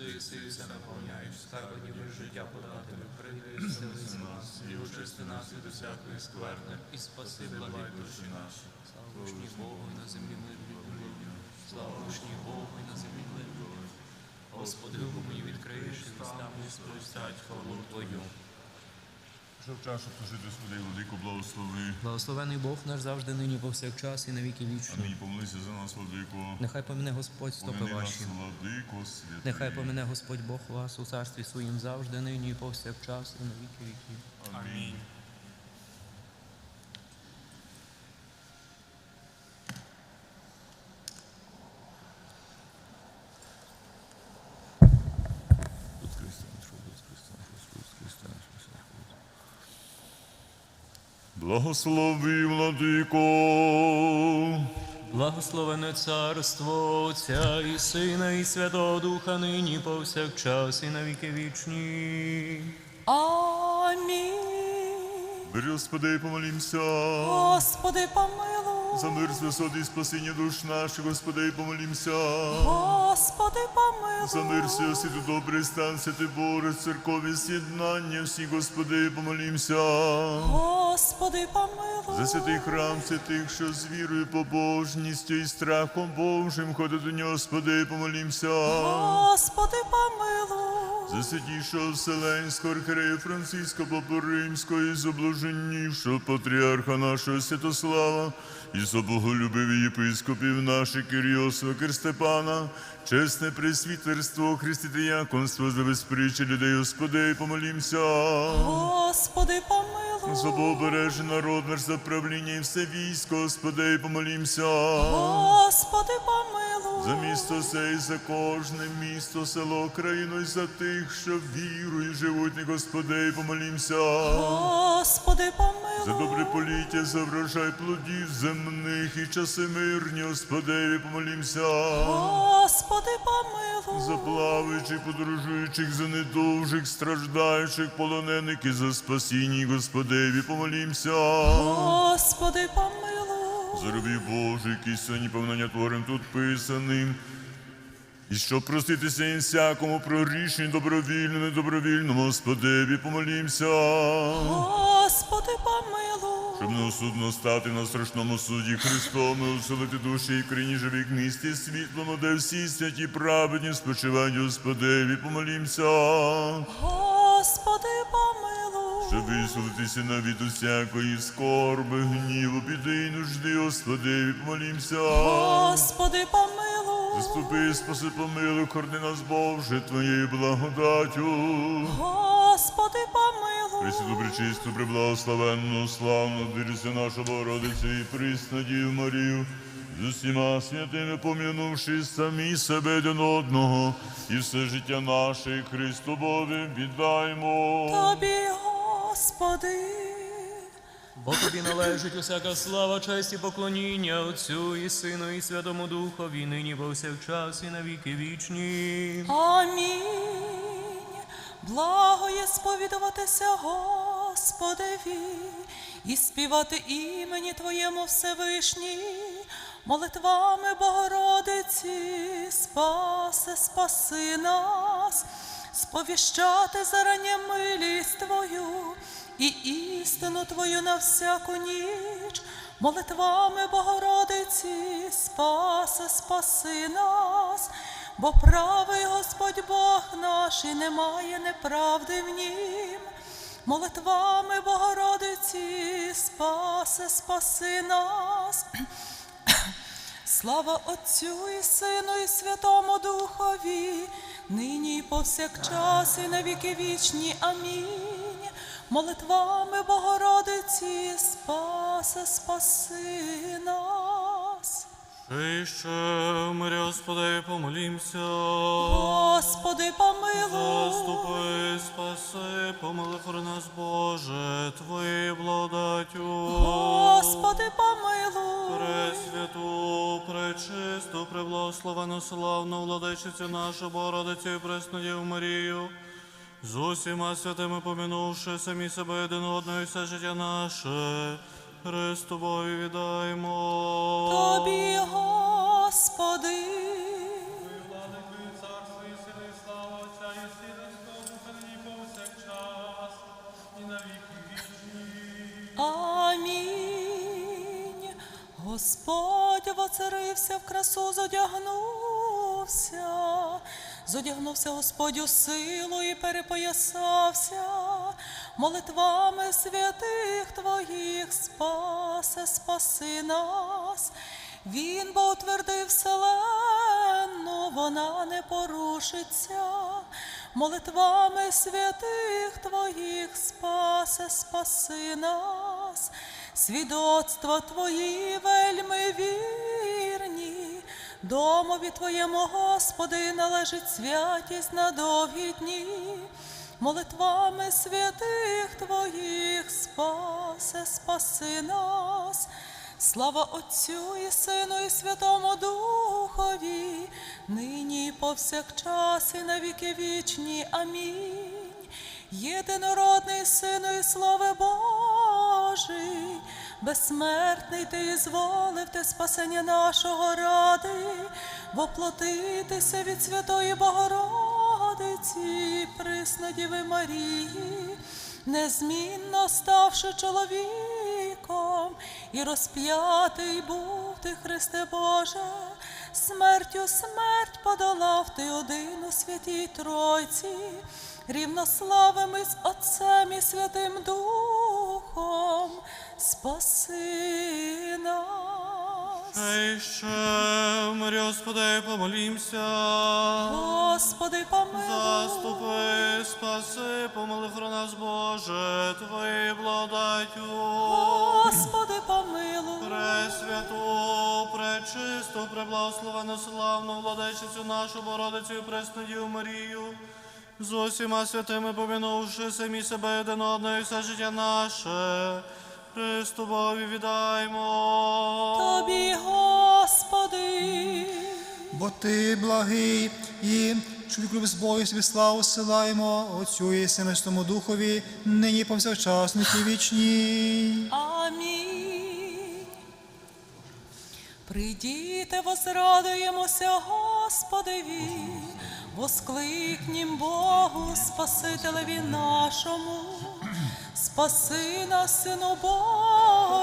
І все наповняєш, скарби ніби життя податиме, прийди з нас, і очисти нас від усякої скверни, і спаси благай душі наші. Слава вишні Богу, на землі мир відбудові. Слава вишні Богу, на землі мир. Господи, Богу, мені відкриєш, і вустами спростять хвалу Твою. Що в чашу служити Господи, владико, благослови. Благословений Бог наш завжди нині повсякчас і на віки вічні. Амінь, помилися за нас, владико. Нехай помине Господь стопи ваші. владико, святий. Нехай помине Господь Бог вас у царстві своїм завжди, нині і повсякчас, і на віки віків. Амінь. Благослови, владико. Благословене царство Отця і Сина, і Святого Духа, нині повсякчас, і на віки вічні. Амінь. Бери, Господи, і помолімся. Господи, помилуй. За мир висоти і спасіння душ наших, Господи, і помолімся. Господи, помилуй. За мир всього світу добрий стан, святий Боже, церкові з'єднання, всі, Господи, помолімся. Господи, помилуй. За святий храм святих, що з вірою, побожністю і страхом Божим ходить до нього, Господи, помолімся. Господи, помилуй. За святішого Вселенського архірея Франциска Папу Римського і заблаженнішого патріарха нашого Святослава, і за боголюбиві єпископів наших Кирйосова Кирстепана, чесне пресвітерство, християнство за безпричі людей, Господи, помолімся. Господи, помилуй. За Богобережний народ, наш за правління і все військо, Господи, помолімся. Господи, помилуй. За місто сей, за кожне місто, село, країну і за тих, що вірують, живуть, не Господи, помолімся. Господи, помилуй. За добре поліття, за врожай плодів земних і часи мирні, Господи, помолімся. Господи, помилуй. За плаваючих, подорожуючих, за недовжих, страждаючих, полонених і за спасіння, Господеві, помолімся. Господи, помилуй. За рабів які сьогодні повнання творим тут писаним. І щоб проститися їм всякому прорішенню добровільному, недобровільному, Господеві, помолімся. Господи, помилуй. Щоб неосудно стати на страшному суді Христом і уселити душі і країні живих місті світлом, де всі святі праведні спочивають Господеві, помолімся. Господи, Щоб визволитися навіть усякої скорби, гніву, біди і нужди, Господеві, помолімся. Господи, помилуй. Заступи, спаси, помилуй, хорни нас, Боже, Твоєю благодаттю. Господи, помилуй. Пресвяту, пречисту, преблагословенну, славну, дирися нашу Богородицю і присну Діву Марію, з усіма святими пом'янувши самі себе один одного, і все життя наше Христу Бові віддаймо. Тобі, Господи. Бо тобі належить усяка слава, честь і поклоніння Отцю і Сину, і Святому Духові, нині повсякчас, і на віки вічні. Амінь. Благо є сповідуватися Господеві і співати імені Твоєму Всевишній, молитвами Богородиці, спаси, спаси нас, сповіщати зарання милість Твою і істину Твою на всяку ніч, молитвами Богородиці, спаси, спаси нас. Бо правий Господь Бог наш і немає неправди в нім. Молитвами Богородиці, спаси, спаси нас. Слава Отцю і Сину, і Святому Духові, нині і повсякчас, і на віки вічні. Амінь. Молитвами Богородиці, спаси, спаси нас. І ще мирі, Господи, помолімся. Господи, помилуй. Заступи, спаси, помили хорони нас, Боже, Твоєю благодаттю. Господи, помилуй. Христу, превлословену, славну владичицю нашу Бородицю і Преснодів Марію, з усіма святими помінувши самі себе один одного і все життя наше, Христу Богу віддаємо. Тобі, Господи, царство і сили, слава Отця, і сіли, нині повсякчас, і на віки вічні. Амінь. Господь воцарився в красу, зодягнувся. Зодягнувся Господь у силу і перепоясався. Молитвами святих Твоїх спасе, спаси нас. Він бо утвердив вселенну, вона не порушиться. Молитвами святих Твоїх спасе, спаси нас. Свідоцтва Твої вельми вірні, домові Твоєму, Господи, належить святість на довгі дні. Молитвами святих Твоїх спасе, спаси нас. Слава Отцю і Сину, і Святому Духові, нині і повсякчас, і на віки вічні. Амінь. Єдинородний Сину і слави Божий, безсмертний ти зволив ти спасення нашого ради, воплотитися від Святої Богородиці, приснадіви Марії, незмінно ставши чоловіком, і розп'ятий був ти, Христе Боже, смертю смерть подолав ти один у святій Тройці, рівнославими з Отцем і Святим Духом, спаси нас. Ей ще, мирі, Господи, помолімся. Господи, помилуй. Заступи, спаси, помили про нас, Боже, Твоєю благодаттю. Господи, помилуй. Пресвяту, пречисту, преблагословену, славну владичицю нашу Бородицю і Преснодію Марію, з усіма святими помінувши самі себе один одного і все життя наше, Христу Богові віддаймо. Тобі, Господи. Бо ти благий і чоловік любить Богу собі славу силаємо Отцю і Сину Духові, нині повсякчас, і вічні. Амінь. Прийдіте, возрадуємося Господеві, воскликнім Богу, Спасителеві нашому, спаси нас, Сину Божий.